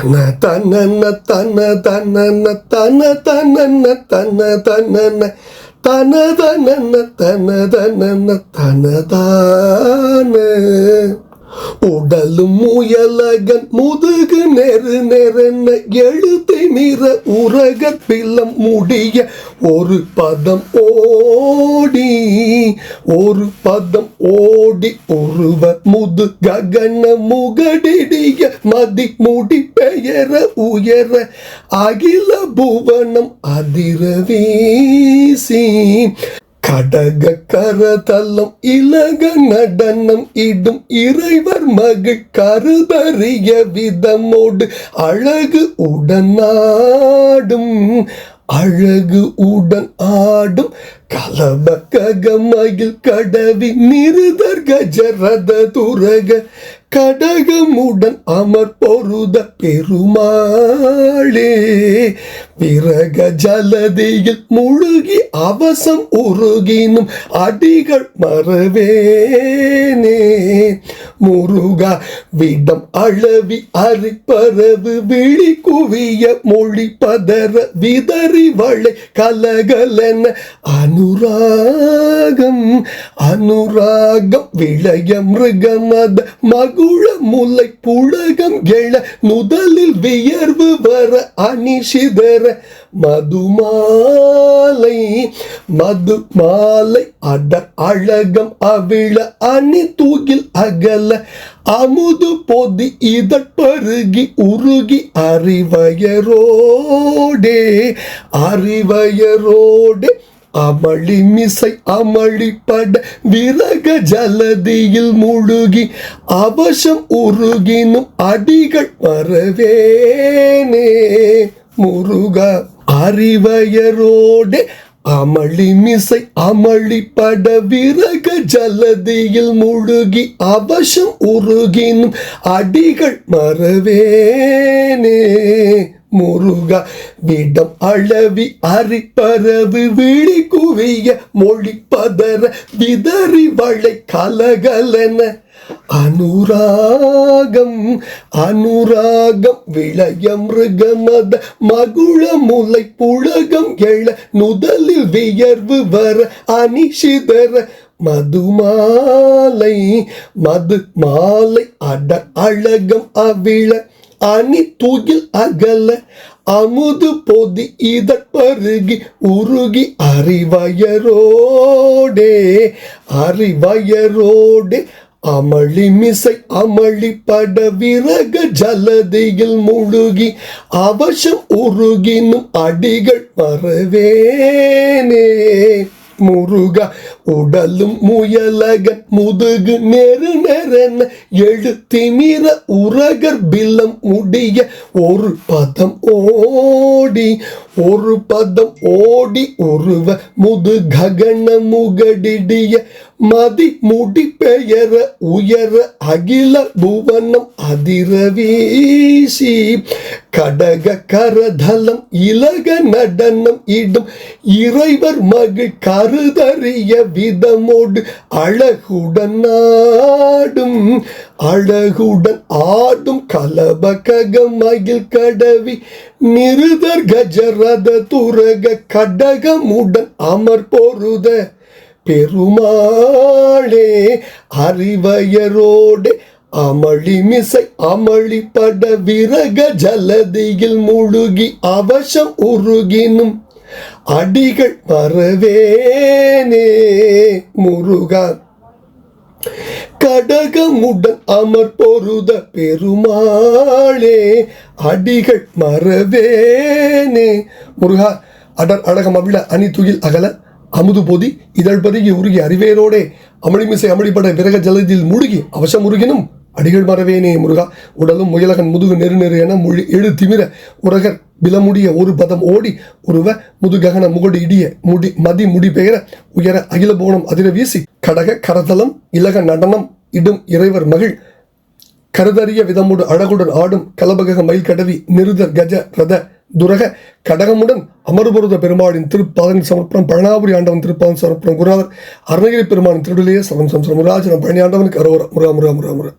தன தனன தன தனன தன தனன தன தனன தன தனன தன தனன தனதான உடலும் முயலகன் முதுகு நெரு நெருன எழுத்தை நிற உரக பிலம் முடிய ஒரு பதம் ஓடி ஒரு பதம் ஓடி ஒருவர் முது ககன முகடிடிய மதி முடி பெயர உயர அகில புவனம் அதிரவீசி. கடக கரதலம் இலக நடனம் இடும் இறைவர் மகு கருதறிய விதமோடு அழகு உடனாடும் அழகு உடன் ஆடும் கலப ககமகில் கடவி நிருதர் கஜரத துரக கடகமுடன் அமர் பொருத பெருமாளே. விரக ஜலதியில் முழுகி அவசம் உருகினும் அடிகள் மறவேனே. முருகா விடம் அளவி அரிப்பறவு விழி குவிய மொழி பதற விதறி வளை கலகலன அனுராகம். அனுராகம் விளைய மிருகமத மகு மகுழ முல்லை புழகம் எழ முதலில் வியர்வு வர அணிஷிதர மதுமாலை மது மாலை அட அழகம் அவிழ அணி தூகில் அகல. அமுது பொதி இதற்பருகி உருகி அறிவயரோடே அறிவயரோடே. அமளி மிசை அமளிப்பட விறக ஜலதியில் முழுகி அவசம் உருகினும் அடிகள் மறவேனே முருக அறிவயரோடே அமளி மிசை அமளிப்பட விறக ஜலதியில் முழுகி அவசம் உருகினும் அடிகள் மறவேனே முருகா விடம் அளவி அரிப்பரவு விழி குவிய மொழி பதற விதறி வளை கலகலன. அனுராகம் அனுராகம் விளைய மிருகமத மகுழ முலை புழகம் எழ நுதலில் வியர்வு வர அனிஷிதர மதுமாலை மது மாலை அட அழகம் அவிழ அணி தூகில் அகல அமுது பொதி இதற்பருகி உருகி அறிவயரோடே அறிவயரோடே அமளி மிசை அமளி பட விறக ஜலதியில் முழுகி அவசம் உருகினும் அடிகள் மறவேனே முருகா உடலும் முயலகன் முதுகு நெரு நெரென எழுத்திமிர உரகர் பில்லம் முடிய ஒரு பதம் ஓடி ஒரு பதம் ஓடி ஒருவ முது ககன முகடிடிய மதி முடி பெயர உயர அகில புவனம் அதிர வீசி கடக கரதலம் இலக நடனம் இடும் இறைவர் மகிழ் கருதறிய விதமோடு அழகுடன் நாடும் அழகுடன் ஆடும் கலப ககமகில் கடவி நிருதர் கஜரத துரக கடகமுடன் அமர் பொருத பெருமாளே அறிவயரோடு அமளிமிசை அமளிப்பட விரக ஜலதியில் முழுகி அவசம் உருகினும். அடிகள் மறவேனே முருகா கடகமுடன் அமர் பொருத பெருமாளே அடிகள் மறவேனே முருகா அடர் அடகம் அவிழ அணி துயில் அகல அமுது பொதி இதழ் பருகி உருகி அறிவேரோடே அமளிமிசை அமளிப்பட விரக ஜலதியில் முழுகி அவசம் உருகினும் அடிகள் மறவேனே முருகா. உடலும் முயலகன் முதுகு நெரு நெரு என மொழி எழு திமிர உரகர் விலமுடிய ஒரு பதம் ஓடி உருவ முதுககன முகடு இடிய முடி மதி முடி பெயர உயர அகில போனம் அதிர வீசி கடக கரதலம் இலக நடனம் இடும் இறைவர் மகிழ். கருதறிய விதமுடு அழகுடன் ஆடும் கலபக மயில் கடவி நிருதர் கஜ ரத துரக கடகமுடன் அமர்புருத பெருமாளின் திருப்பாதன் சமர்ப்பணம் பழனாபுரி ஆண்டவன் திருப்பாதன் சமர்ப்பணம் குருநாதர் அருணகிரி பெருமானின் திருடலையே சரம் சம்சரம் முராஜனம் பழனி ஆண்டவனுக்கு அரோரா முருகா முருகா முருகா முருகா.